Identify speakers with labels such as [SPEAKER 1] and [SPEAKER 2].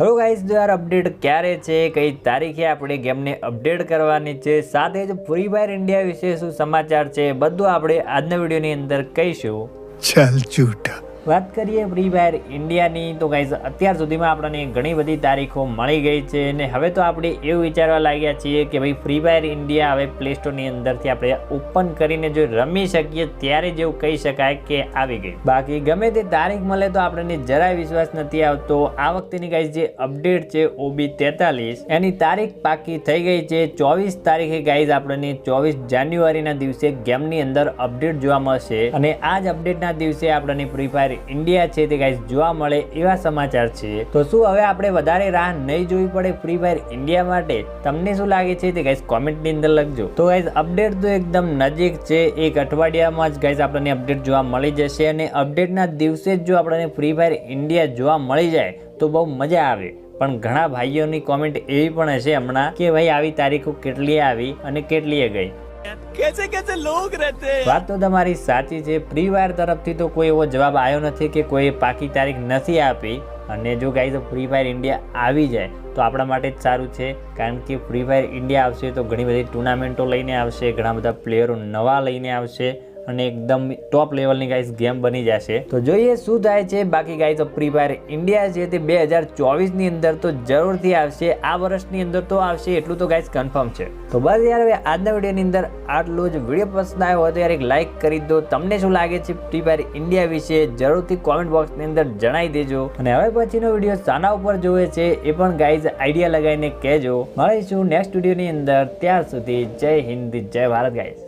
[SPEAKER 1] હવે ગાઈઝ યાર અપડેટ ક્યારે છે, કઈ તારીખે આપણે ગેમને અપડેટ કરવાની છે, સાથે જ ફ્રી ફાયર ઇન્ડિયા વિશે શું સમાચાર છે, બધું આપણે આજના વિડીયોની અંદર કહીશું.
[SPEAKER 2] ચાલ ચૂટા
[SPEAKER 1] વાત કરીએ ફ્રી ફાયર ઇન્ડિયાની તો ગાઈઝ અત્યાર સુધીમાં આપણને ઘણી બધી તારીખો મળી ગઈ છે અને હવે તો આપણે એવું વિચારવા લાગ્યા છીએ કે ભાઈ ફ્રી ફાયર ઇન્ડિયા હવે પ્લે સ્ટોરની અંદરથી આપણે ઓપન કરીને જો રમી શકીએ ત્યારે જેવું કહી શકાય કે આવી ગઈ બાકી ગમે તે તારીખ મળે તો આપણને જરાય વિશ્વાસ નથી આવતો. આ વખતેની ગાઈઝ જે અપડેટ છે ઓબી તેતાલીસ, એની તારીખ પાકી થઈ ગઈ છે. ચોવીસ તારીખે ગાઈઝ આપણને ચોવીસ જાન્યુઆરીના દિવસે ગેમની અંદર અપડેટ જોવા મળશે. અને આ જ અપડેટના દિવસે આપણને ફ્રી ફાયર ઇન્ડિયા છે તે ગાઈઝ જોવા મળે એવા સમાચાર છે. તો શું હવે આપણે વધારે રાહ નહીં જોવી પડે ફ્રી ફાયર ઇન્ડિયા માટે? તમને શું લાગે છે તે ગાઈઝ કોમેન્ટની અંદર લખજો. તો ગાઈઝ અપડેટ તો એકદમ નજીક છે. એક અઠવાડિયામાં જ ગાઈઝ આપણને અપડેટ જોવા મળી જશે અને અપડેટના દિવસે જ જો આપણને ફ્રી ફાયર ઇન્ડિયા જોવા મળી જાય, તો બહુ મજા આવે. પણ ઘણા ભાઈઓની કોમેન્ટ એવી પણ હશે હમણાં કે ભાઈ, આવી તારીખો કેટલી આવી અને કેટલીએ ગઈ?
[SPEAKER 3] કેસે કેસે લોગ રહેતે
[SPEAKER 1] વાત તો તમારી સાચી છે. ફ્રી ફાયર તરફથી તો કોઈ એવો જવાબ આવ્યો નથી કે કોઈ પાકી તારીખ નથી આપી. અને જો ગાઈઝ ફ્રી ફાયર ઇન્ડિયા આવી જાય, તો આપણા માટે જ સારું છે. કારણ કે ફ્રી ફાયર ઇન્ડિયા આવશે તો ઘણી બધી ટુર્નામેન્ટો લઈને આવશે, ઘણા બધા પ્લેયરો નવા લઈને આવશે. અને એકદમ ટોપ લેવલની ગાઈઝ ગેમ બની જશે. તો જોઈએ શું થાય છે. બાકી ગાઈઝ ફ્રી ફાયર ઇન્ડિયા છે તે બે હજાર ચોવીસની અંદર તો જરૂરથી આવશે. આ વર્ષની અંદર તો આવશે, એટલું તો ગાઈઝ કન્ફર્મ છે. તો બસ યાર, હવે આજના વિડીયોની અંદર આટલું જ વીડિયો પસંદ આવ્યો હોય તો યાર એક લાઇક કરી દો. તમને શું લાગે છે ફ્રી ફાયર ઇન્ડિયા વિશે, જરૂરથી કોમેન્ટ બોક્સની અંદર જણાવી દેજો. અને હવે પછીનો વીડિયો શાના ઉપર જોવે છે, એ પણ ગાઈઝ આઈડિયા લગાવીને કહેજો. મળીશું નેક્સ્ટ વિડીયોની અંદર. ત્યાર સુધી જય હિન્દ, જય ભારત ગાઈઝ